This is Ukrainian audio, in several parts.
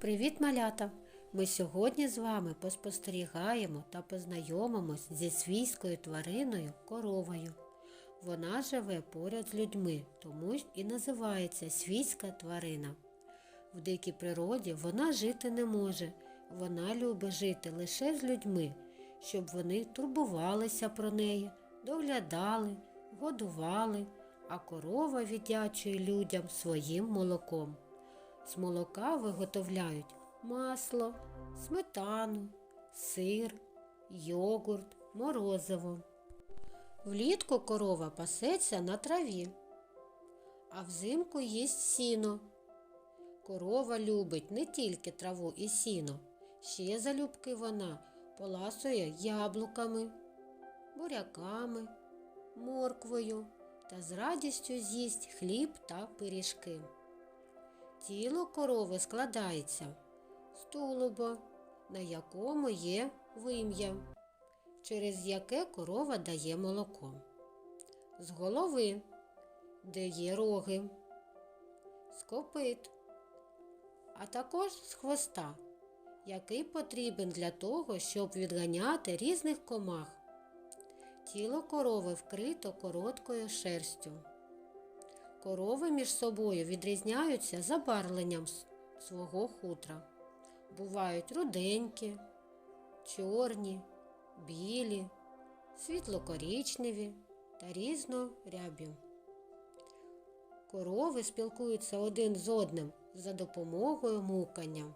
Привіт, малята! Ми сьогодні з вами поспостерігаємо та познайомимось зі свійською твариною коровою. Вона живе поряд з людьми, тому і називається свійська тварина. В дикій природі вона жити не може. Вона любить жити лише з людьми, щоб вони турбувалися про неї, доглядали, годували, а корова віддячує людям своїм молоком. З молока виготовляють масло, сметану, сир, йогурт, морозиво. Влітку корова пасеться на траві, а взимку їсть сіно. Корова любить не тільки траву і сіно, ще залюбки вона поласує яблуками, буряками, морквою та з радістю з'їсть хліб та пиріжки. Тіло корови складається з тулуба, на якому є вим'я, через яке корова дає молоко, з голови, де є роги, з копит, а також з хвоста, який потрібен для того, щоб відганяти різних комах. Тіло корови вкрито короткою шерстю. Корови між собою відрізняються забарвленням свого хутра. Бувають руденькі, чорні, білі, світлокорічневі та різнорябі. Корови спілкуються один з одним за допомогою мукання.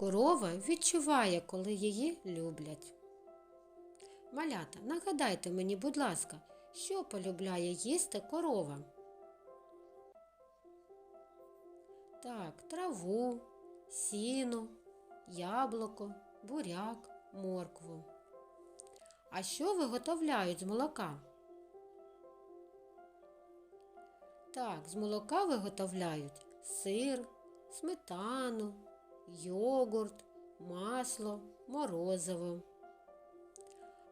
Корова відчуває, коли її люблять. Малята, нагадайте мені, будь ласка, що полюбляє їсти корова? Так, траву, сіно, яблуко, буряк, моркву. А що виготовляють з молока? Так, з молока виготовляють сир, сметану, йогурт, масло, морозиво.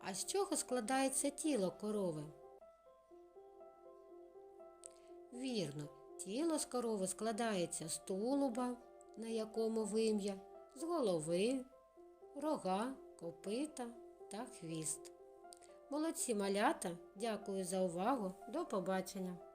А з чого складається тіло корови? Вірно, тіло з корови складається з тулуба, на якому вим'я, з голови, рога, копита та хвіст. Молодці малята, дякую за увагу. До побачення!